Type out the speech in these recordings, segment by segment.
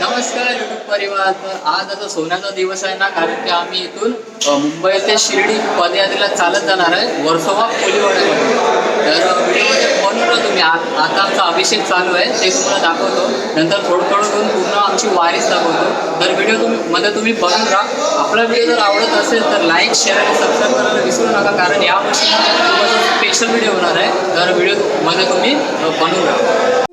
नमस्कार युट्यूब परिवार. तर आज आता सोन्याचा दिवस आहे ना कारण की आम्ही इथून मुंबई ते शिर्डी पदयात्रेला चालत जाणार आहे. वर्सोवा कोलीवाड्यामध्ये तर व्हिडिओमध्ये बनवलं तुम्ही आ- आता आमचा अभिषेक चालू आहे. ते तुम्हाला दाखवतो. नंतर थोडं थोडं करून पूर्ण आमची वारीच दाखवतो. तर व्हिडिओ तुम्ही मध्ये तुम्ही बनून राहा. आपला व्हिडिओ जर आवडत असेल तर लाईक शेअर आणि सबस्क्राईब करायला विसरू नका कारण यावर्षी तुम्हाला स्पेशल व्हिडिओ होणार आहे. तर व्हिडिओमध्ये तुम्ही बनवून राहा.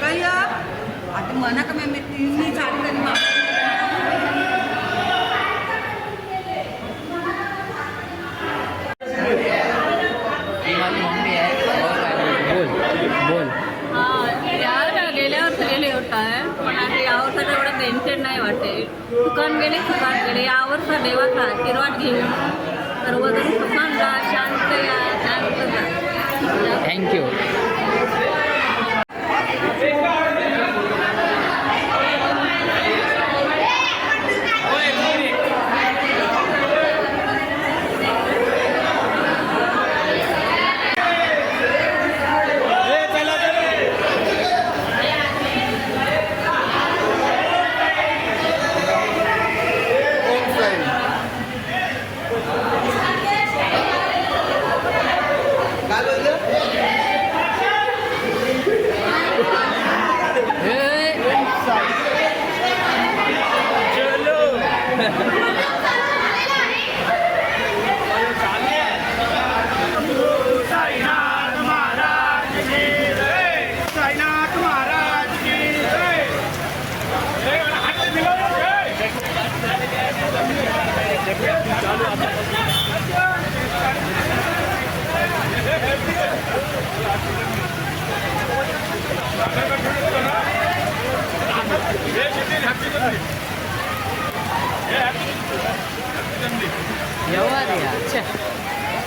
काही आता मना का मी मी झाली तरी मा बोल या गेल्यावर गेले होता पण आता यावर तर नाही वाटते दुकान गेले दुकान गेले. यावर तर देवाचा आशीर्वाद घेऊन सर्वजण सुखान जा शांत या शांत थँक्यू Thank जेव्हा रे यार छे.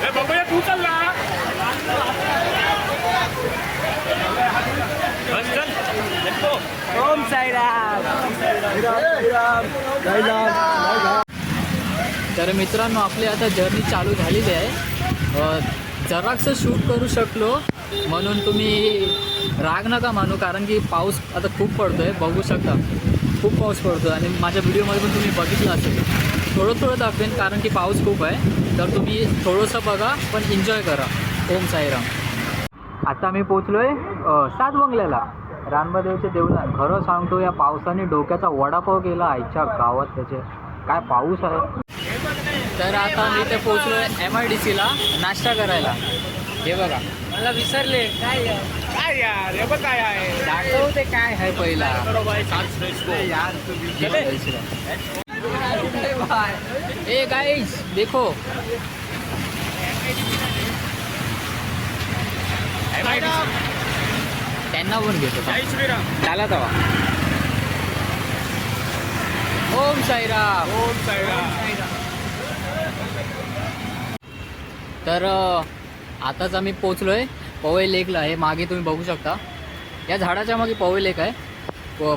ए बघूया तू चालला चल चल देखो ओम साईराम तर मित्रांनो आपली आता जर्नी चालू झालेली आहे. जराक्स शूट करू शकलो म्हणून तुम्ही राग नका मानू कारण की पाऊस आता खूप पडतो आहे बघू शकता. खूप पाऊस पडतो आणि माझ्या व्हिडिओमध्ये पण तुम्ही बघितलं असेल. थोडं थोडं दाखवेन कारण की पाऊस खूप आहे. तर तुम्ही थोडंसं बघा पण एन्जॉय करा. ओम साईराम. आता मी पोचलो आहे सात बंगल्याला. रानबादेवच्या देऊला खरं सांगतो या पावसाने डोक्याचा वडापाव गेला आईच्या गावात त्याचे. काय पाऊस आहे? तर आता मी ते पोचलो आहे एम आय डी सीला नाश्ता करायला. हे बघा. मला विसरले. काय? काय यार? हे बघ काय आहे. दाखवते काय आहे पहिला. बरोबर सांस फ्रेश ए गाइस देखो. त्यांना पण घेतो. त्याला तवा ओम साईराम. ओम साईराम. तर आताच आम्ही पोचलो आहे पवई लेकला. आहे मागे तुम्ही बघू शकता. या झाडाच्या मागे पवई लेक आहे.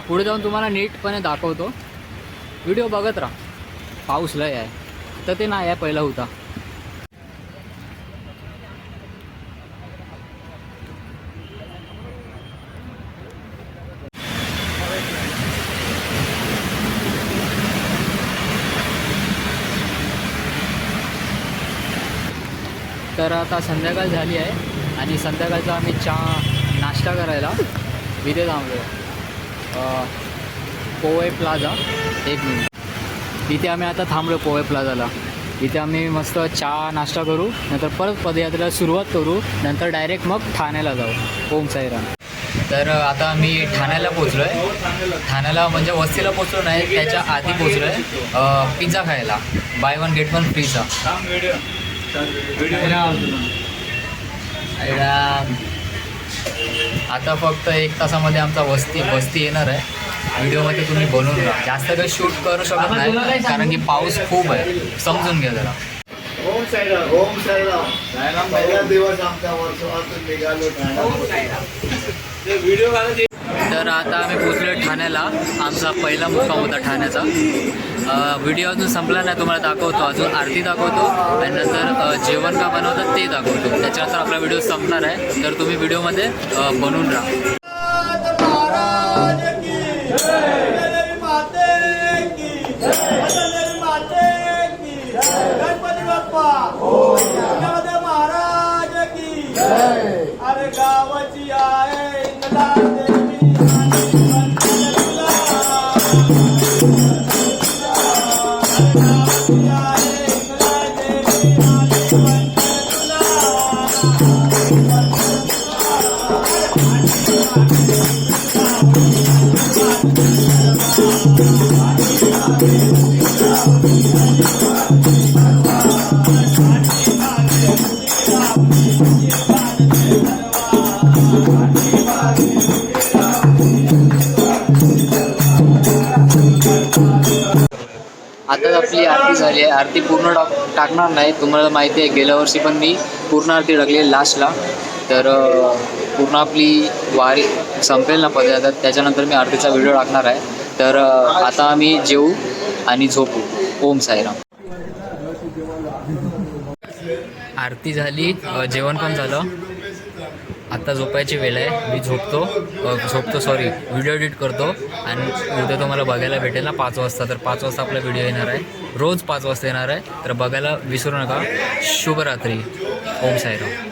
पुढे जाऊन तुम्हाला नीटपणे दाखवतो. व्हिडिओ बघत राहा. पाऊस लय आहे. तर ते नाही आहे पहिला होता. तर आता संध्याकाळ झाली आहे आणि संध्याकाळचा आम्ही चहा नाश्ता करायला इथे थांबलो पोवे प्लाझा एक मिनिट. इथे आम्ही आता थांबलो पोवे प्लाझाला. इथे आम्ही मस्त चहा नाश्ता करू नंतर परत पदयात्रेला सुरुवात करू नंतर डायरेक्ट मग ठाण्याला जाऊ ओम साईराम. तर आता आम्ही ठाण्याला पोचलो आहे ठाण्याला म्हणजे वस्तीला पोचलो नाही त्याच्या आधी पोचलो आहे पिझ्झा खायला. बाय वन गेट वन फ्रीचा आता फक्त एक तासामध्ये आमचा वस्ती वस्ती येणार आहे. व्हिडिओमध्ये तुम्ही बनवून राहा जास्त काही शूट करू शकत नाही कारण की पाऊस खूप आहे. समजून घ्या जरा. ओम साईराम ओम साईराम. पहिला दिवस आमच्या वर्षातून निघालो तर आता आम्ही पोचलो ठाण्याला. आमचा पहिला मुक्काम होता ठाण्याचा. व्हिडिओ अजून संपला नाही. तुम्हाला दाखवतो. अजून आरती दाखवतो. आणि नंतर जेवण का बनवतात ते दाखवतो. त्याच्यानंतर आपला व्हिडिओ संपणार आहे. तर तुम्ही व्हिडिओमध्ये बनून बनवून राहा. गणपती बाप्पा महाराज की अरे गाव झाली आहे. आरती पूर्ण टाक टाकणार नाही. तुम्हाला माहिती आहे गेल्या वर्षी पण मी पूर्ण आरती टाकली लास्टला तर पूर्ण आपली वारी संपेल ना पदयात्रा त्याच्यानंतर मी आरतीचा व्हिडिओ टाकणार आहे. तर आता आम्ही जेवू आणि झोपू. ओम साईराम. आरती झाली जेवण पण झालं. आत्ता झोपायची वेळ आहे. मी झोपतो. झोपतो सॉरी व्हिडिओ एडिट करतो. आणि उद्या तुम्हाला बघायला भेटेल ना पाच वाजता. तर पाच वाजता आपला व्हिडिओ येणार आहे. रोज पाच वाजता येणार आहे. तर बघायला विसरू नका. शुभरात्री. ओम साईराम.